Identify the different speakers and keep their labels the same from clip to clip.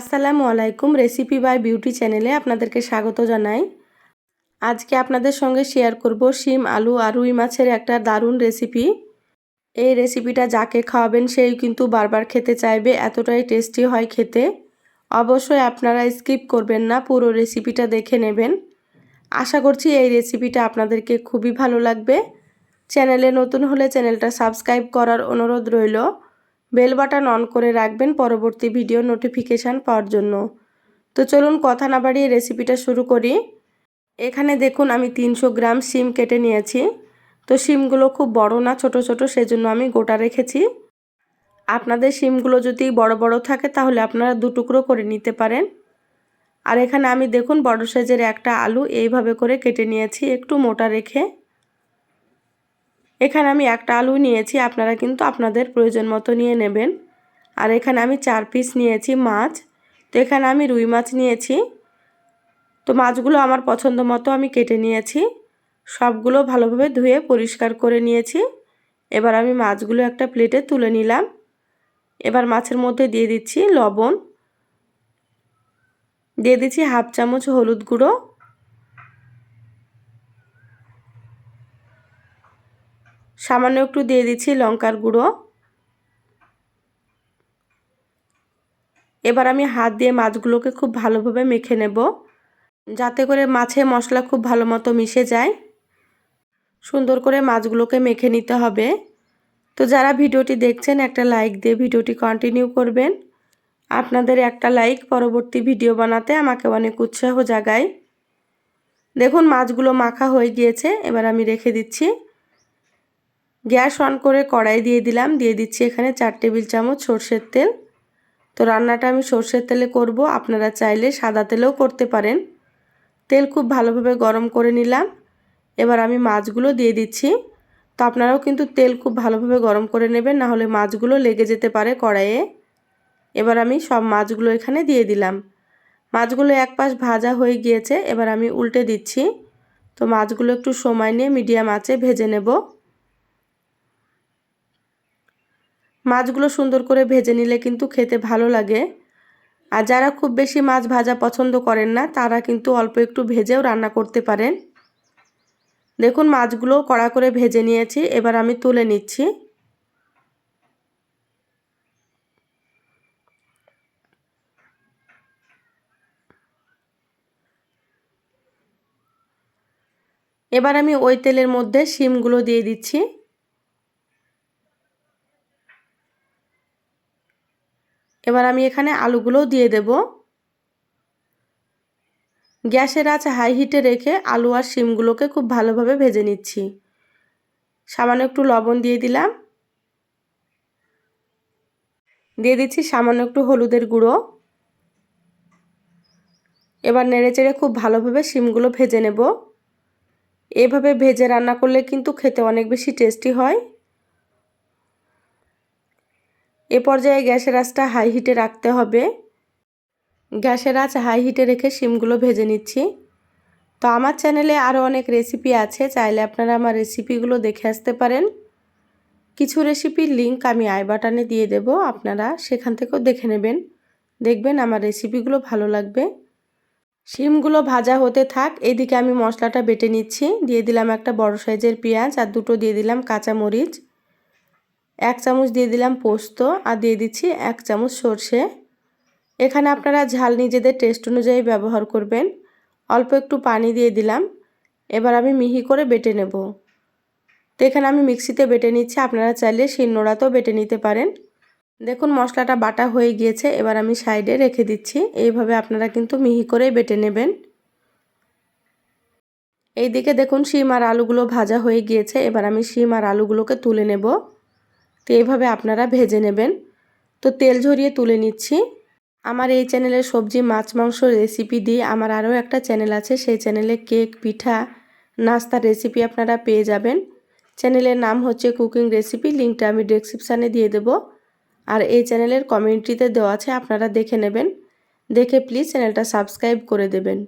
Speaker 1: আসসালামু আলাইকুম recipe by beauty চ্যানেলে আপনাদেরকে স্বাগত জানাই। আজকে আপনাদের সঙ্গে শেয়ার করব শিম, আলু আর রুই মাছের একটা দারুণ রেসিপি এই রেসিপিটা যাকে খাওয়াবেন সেই কিন্তু বারবার খেতে চাইবে, এতটাই টেস্টি হয় খেতে। অবশ্যই আপনারা স্কিপ করবেন না, পুরো রেসিপিটা দেখে নেবেন। আশা করছি এই রেসিপিটা আপনাদেরকে খুবই ভালো লাগবে। চ্যানেলে নতুন হলে চ্যানেলটা সাবস্ক্রাইব করার অনুরোধ রইল। বেল বাটন অন করে রাখবেন পরবর্তী ভিডিও নোটিফিকেশান পাওয়ার জন্য। তো চলুন কথা না বাড়িয়ে রেসিপিটা শুরু করি। এখানে দেখুন আমি তিনশো গ্রাম শিম কেটে নিয়েছি। তো শিমগুলো খুব বড় না, ছোট ছোট, সেজন্য আমি গোটা রেখেছি। আপনাদের শিমগুলো যদি বড় বড় থাকে তাহলে আপনারা দু টুকরো করে নিতে পারেন। আর এখানে আমি দেখুন বড় সাইজের একটা আলু এইভাবে করে কেটে নিয়েছি, একটু মোটা রেখে। এখানে আমি একটা আলু নিয়েছি, আপনারা কিন্তু আপনাদের প্রয়োজন মতো নিয়ে নেবেন। আর এখানে আমি চার পিস নিয়েছি মাছ, তো এখানে আমি রুই মাছ নিয়েছি। তো মাছগুলো আমার পছন্দ মতো আমি কেটে নিয়েছি, সবগুলো ভালোভাবে ধুয়ে পরিষ্কার করে নিয়েছি। এবার আমি মাছগুলো একটা প্লেটে তুলে নিলাম। এবার মাছের মধ্যে দিয়ে দিচ্ছি লবণ, দিয়ে দিচ্ছি হাফ চামচ হলুদ গুঁড়ো। সামান্য একটু দিয়ে দিচ্ছি লঙ্কার গুঁড়ো। এবার আমি হাত দিয়ে মাছগুলোকে খুব ভালোভাবে মেখে নেব, যাতে করে মাছে মশলা খুব ভালো মতো মিশে যায়। সুন্দর করে মাছগুলোকে মেখে নিতে হবে। তো যারা ভিডিওটি দেখছেন, একটা লাইক দিয়ে ভিডিওটি কন্টিনিউ করবেন। আপনাদের একটা লাইক পরবর্তী ভিডিও বানাতে আমাকে অনেক উৎসাহ জাগায়। দেখুন, মাছগুলো মাখা হয়ে গিয়েছে, এবার আমি রেখে দিচ্ছি। গ্যাস অন করে কড়াই দিয়ে দিলাম। দিয়ে দিচ্ছি এখানে চার টেবিল চামচ সর্ষের তেল। তো রান্নাটা আমি সর্ষের তেলে করব। আপনারা চাইলে সাদা তেলেও করতে পারেন। তেল খুব ভালোভাবে গরম করে নিলাম। এবার আমি মাছগুলো দিয়ে দিচ্ছি। তো আপনারাও কিন্তু তেল খুব ভালোভাবে গরম করে নেবেন, না হলে মাছগুলো লেগে যেতে পারে কড়াইয়ে। এবার আমি সব মাছগুলো এখানে দিয়ে দিলাম। মাছগুলো এক পাশ ভাজা হয়ে গিয়েছে, এবার আমি উল্টে দিচ্ছি। তো মাছগুলো একটু সময় নিয়ে মিডিয়াম আঁচে ভেজে নেব। মাছগুলো সুন্দর করে ভেজে নিলে কিন্তু খেতে ভালো লাগে। আর যারা খুব বেশি মাছ ভাজা পছন্দ করেন না, তারা কিন্তু অল্প একটু ভেজেও রান্না করতে পারেন। দেখুন, মাছগুলো কড়া করে ভেজে নিয়েছি, এবার আমি তুলে নিচ্ছি। এবার আমি ওই তেলের মধ্যে শিমগুলো দিয়ে দিচ্ছি। এবার আমি এখানে আলুগুলোও দিয়ে দেব। গ্যাসের আঁচ হাই হিটে রেখে আলু আর শিমগুলোকে খুব ভালোভাবে ভেজে নিচ্ছি। সামান্য একটু লবণ দিয়ে দিলাম। দিয়ে দিচ্ছি সামান্য একটু হলুদের গুঁড়ো। এবার নেড়ে চেড়ে খুব ভালোভাবে শিমগুলো ভেজে নেব। এভাবে ভেজে রান্না করলে কিন্তু খেতে অনেক বেশি টেস্টি হয়। এ পর্যায়ে গ্যাসের আঁচটা হাই হিটে রাখতে হবে। গ্যাসের আঁচ হাই হিটে রেখে শিমগুলো ভেজে নিচ্ছি। তো আমার চ্যানেলে আরও অনেক রেসিপি আছে, চাইলে আপনারা আমার রেসিপিগুলো দেখে আসতে পারেন। কিছু রেসিপির লিঙ্ক আমি আই বাটনে দিয়ে দেব, আপনারা সেখান থেকেও দেখে নেবেন। দেখবেন আমার রেসিপিগুলো ভালো লাগবে। শিমগুলো ভাজা হতে থাক, এদিকে আমি মশলাটা বেটে নিচ্ছি। দিয়ে দিলাম একটা বড় সাইজের পেঁয়াজ আর দুটো দিয়ে দিলাম কাঁচা মরিচ এক চামচ দিয়ে দিলাম পোস্ত আর দিয়ে দিচ্ছি এক চামচ সর্ষে। এখানে আপনারা ঝাল নিজেদের টেস্ট অনুযায়ী ব্যবহার করবেন। অল্প একটু পানি দিয়ে দিলাম। এবার আমি মিহি করে বেটে নেব। তো এখানে আমি মিক্সিতে বেটে নিচ্ছি। আপনারা চাইলে শিলনোড়াতেও বেটে নিতে পারেন। দেখুন, মশলাটা বাটা হয়ে গিয়েছে। এবার আমি সাইডে রেখে দিচ্ছি। এইভাবে আপনারা কিন্তু মিহি করে বেটে নেবেন। এইদিকে দেখুন, শিম আর আলুগুলো ভাজা হয়ে গিয়েছে। এবার আমি শিম আর আলুগুলোকে তুলে নেব। তো এইভাবে আপনারা ভেজে নেবেন। তো তেল ঝরিয়ে তুলে নিচ্ছি। আমার এই চ্যানেলে সবজি, মাছ, মাংস রেসিপি দিয়ে আমার আরও একটা চ্যানেল আছে। সেই চ্যানেলে কেক, পিঠা, নাস্তার রেসিপি আপনারা পেয়ে যাবেন। চ্যানেলের নাম হচ্ছে কুকিং রেসিপি লিঙ্কটা আমি ডেসক্রিপশানে দিয়ে দেব। আর এই চ্যানেলের কমিউনিটিতে দেওয়া আছে, আপনারা দেখে নেবেন। দেখে প্লিজ চ্যানেলটা সাবস্ক্রাইব করে দেবেন।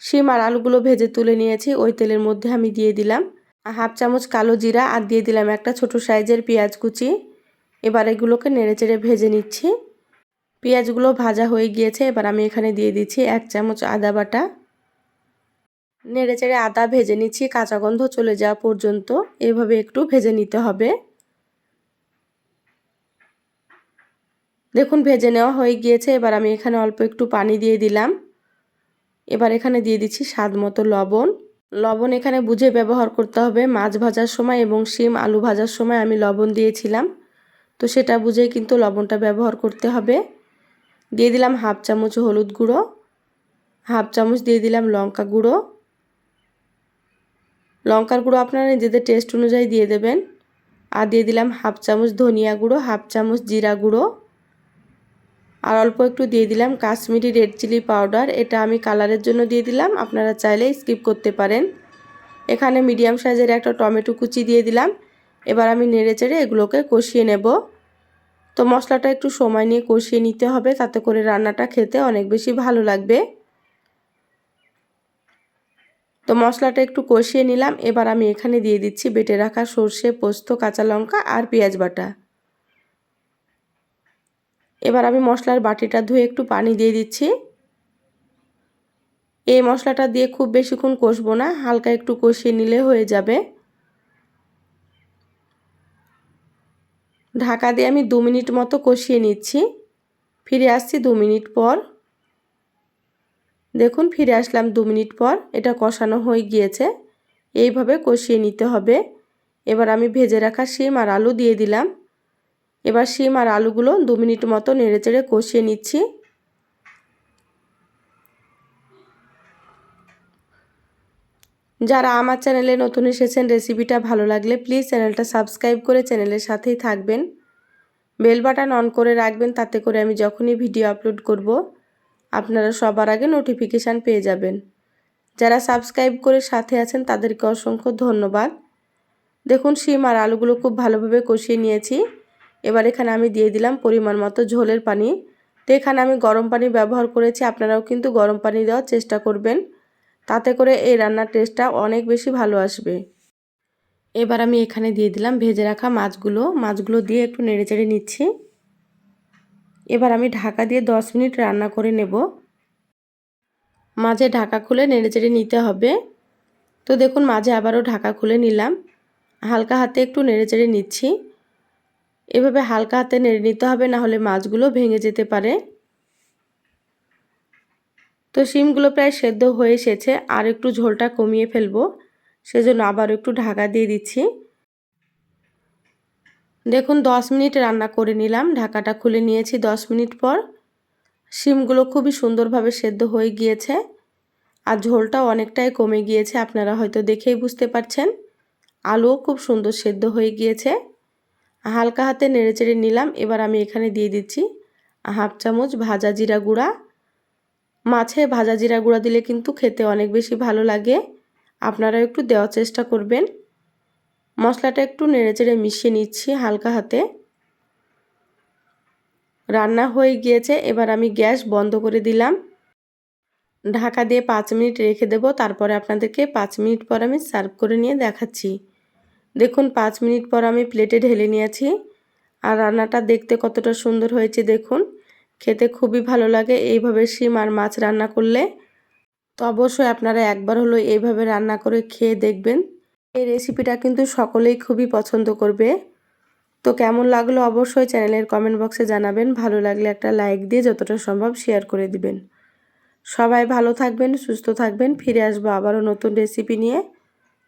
Speaker 1: শিম আর আলুগুলো ভেজে তুলে নিয়েছি, ওই তেলের মধ্যে আমি দিয়ে দিলাম। হাফ চামচ কালো জিরা আর দিয়ে দিলাম একটা ছোট সাইজের পেঁয়াজ কুচি। এবার এগুলোকে নেড়েচেড়ে ভেজে নিচ্ছি। পেঁয়াজগুলো ভাজা হয়ে গিয়েছে, এবার আমি এখানে দিয়ে দিচ্ছি এক চামচ আদা বাটা। নেড়ে চেড়ে আদা ভেজে নিচ্ছি, কাঁচা গন্ধ চলে যাওয়া পর্যন্ত। এভাবে একটু ভেজে নিতে হবে। দেখুন, ভেজে নেওয়া হয়ে গিয়েছে, এবার আমি এখানে অল্প একটু পানি দিয়ে দিলাম। এবার এখানে দিয়ে দিচ্ছি স্বাদ মতো লবণ। লবণ এখানে বুঝে ব্যবহার করতে হবে। মাছ ভাজার সময় এবং শিম আলু ভাজার সময় আমি লবণ দিয়েছিলাম। তো সেটা বুঝেই কিন্তু লবণটা ব্যবহার করতে হবে। দিয়ে দিলাম হাফ চামচ হলুদ গুঁড়ো, হাফ চামচ দিয়ে দিলাম লঙ্কা গুঁড়ো। লঙ্কার গুঁড়ো আপনারা নিজেদের টেস্ট অনুযায়ী দিয়ে দেবেন। আর দিয়ে দিলাম হাফ চামচ ধনিয়া গুঁড়ো, হাফ চামচ জিরা গুঁড়ো। আর অল্প একটু দিয়ে দিলাম কাশ্মীরি রেড চিলি পাউডার। এটা আমি কালারের জন্য দিয়ে দিলাম। আপনারা চাইলে স্কিপ করতে পারেন। এখানে মিডিয়াম সাইজের একটা টমেটো কুচি দিয়ে দিলাম। এবার আমি নেড়ে চেড়ে এগুলোকে কষিয়ে নেব। তো মশলাটা একটু সময় নিয়ে কষিয়ে নিতে হবে, তাতে করে রান্নাটা খেতে অনেক বেশি ভালো লাগবে। তো মশলাটা একটু কষিয়ে নিলাম। এবার আমি এখানে দিয়ে দিচ্ছি বেটে রাখা সর্ষে, পোস্ত, কাঁচা লঙ্কা আর পেঁয়াজ বাটা। এবার আমি মশলার বাটিটা ধুয়ে একটু পানি দিয়ে দিচ্ছি। এই মশলাটা দিয়ে খুব বেশিক্ষণ কষবো না, হালকা একটু কষিয়ে নিলে হয়ে যাবে। ঢাকা দিয়ে আমি দু মিনিট মতো কষিয়ে নিচ্ছি। ফিরে আসছি দু মিনিট পর। দেখুন, ফিরে আসলাম দু মিনিট পর, এটা কষানো হয়ে গিয়েছে। এইভাবে কষিয়ে নিতে হবে। এবার আমি ভেজে রাখা শিম আর আলু দিয়ে দিলাম। এবার শিম আর আলুগুলো দু মিনিট মতো নেড়ে চেড়ে কষিয়ে নিচ্ছি। যারা আমার চ্যানেলে নতুন এসেছেন, রেসিপিটা ভালো লাগলে প্লিজ চ্যানেলটা সাবস্ক্রাইব করে চ্যানেলের সাথেই থাকবেন। বেল বাটন অন করে রাখবেন, তাতে করে আমি যখনই ভিডিও আপলোড করব, আপনারা সবার আগে নোটিফিকেশান পেয়ে যাবেন। যারা সাবস্ক্রাইব করে সাথে আছেন, তাদেরকে অসংখ্য ধন্যবাদ। দেখুন, শিম আর আলুগুলো খুব ভালোভাবে কষিয়ে নিয়েছি। এবার এখানে আমি দিয়ে দিলাম পরিমাণ মতো ঝোলের পানি। তো এখানে আমি গরম পানি ব্যবহার করেছি, আপনারাও কিন্তু গরম পানি দেওয়ার চেষ্টা করবেন। তাতে করে এই রান্নার টেস্টটা অনেক বেশি ভালো আসবে। এবার আমি এখানে দিয়ে দিলাম ভেজে রাখা মাছগুলো। মাছগুলো দিয়ে একটু নেড়ে চেড়ে নিচ্ছি। এবার আমি ঢাকা দিয়ে দশ মিনিট রান্না করে নেব। মাঝে ঢাকা খুলে নেড়ে চেড়ে নিতে হবে। তো দেখুন, মাঝে আবারও ঢাকা খুলে নিলাম। হালকা হাতে একটু নেড়ে চেড়ে নিচ্ছি। এভাবে হালকা হাতে নেড়ে নিতে হবে, না হলে মাছগুলো ভেঙে যেতে পারে। তো শিমগুলো প্রায় সেদ্ধ হয়ে এসেছে, আর একটু ঝোলটা কমিয়ে ফেলব, সেজন্য আবার একটু ঢাকা দিয়ে দিচ্ছি। দেখুন, দশ মিনিট রান্না করে নিলাম, ঢাকাটা খুলে নিয়েছি দশ মিনিট পর। শিমগুলো খুবই সুন্দরভাবে সেদ্ধ হয়ে গিয়েছে, আর ঝোলটাও অনেকটাই কমে গিয়েছে, আপনারা হয়তো দেখেই বুঝতে পারছেন। আলুও খুব সুন্দর সেদ্ধ হয়ে গিয়েছে। হালকা হাতে নেড়েচেড়ে নিলাম, এবার আমি এখানে দিয়ে দিচ্ছি হাফ চামচ ভাজা জিরা গুঁড়া। মাছে ভাজা জিরা গুঁড়া দিলে কিন্তু খেতে অনেক বেশি ভালো লাগে। আপনারা একটু দেওয়ার চেষ্টা করবেন। মশলাটা একটু নেড়েচেড়ে মিশিয়ে নিচ্ছি হালকা হাতে। রান্না হয়ে গিয়েছে, এবার আমি গ্যাস বন্ধ করে দিলাম। ঢাকা দিয়ে পাঁচ মিনিট রেখে দেব, তারপরে আপনাদেরকে পাঁচ মিনিট পর আমি সার্ভ করে নিয়ে দেখাচ্ছি। দেখুন, পাঁচ মিনিট পর আমি প্লেটে ঢেলে নিয়েছি। আর রান্নাটা দেখতে কতটা সুন্দর হয়েছে, দেখুন। খেতে খুবই ভালো লাগে এইভাবে শিম আর মাছ রান্না করলে। তো অবশ্যই আপনারা একবার হলো এইভাবে রান্না করে খেয়ে দেখবেন। এই রেসিপিটা কিন্তু সকলেই খুবই পছন্দ করবে। তো কেমন লাগল অবশ্যই চ্যানেলের কমেন্ট বক্সে জানাবেন। ভালো লাগলে একটা লাইক দিয়ে যতটা সম্ভব শেয়ার করে দিবেন। সবাই ভালো থাকবেন, সুস্থ থাকবেন। ফিরে আসব আবারও নতুন রেসিপি নিয়ে।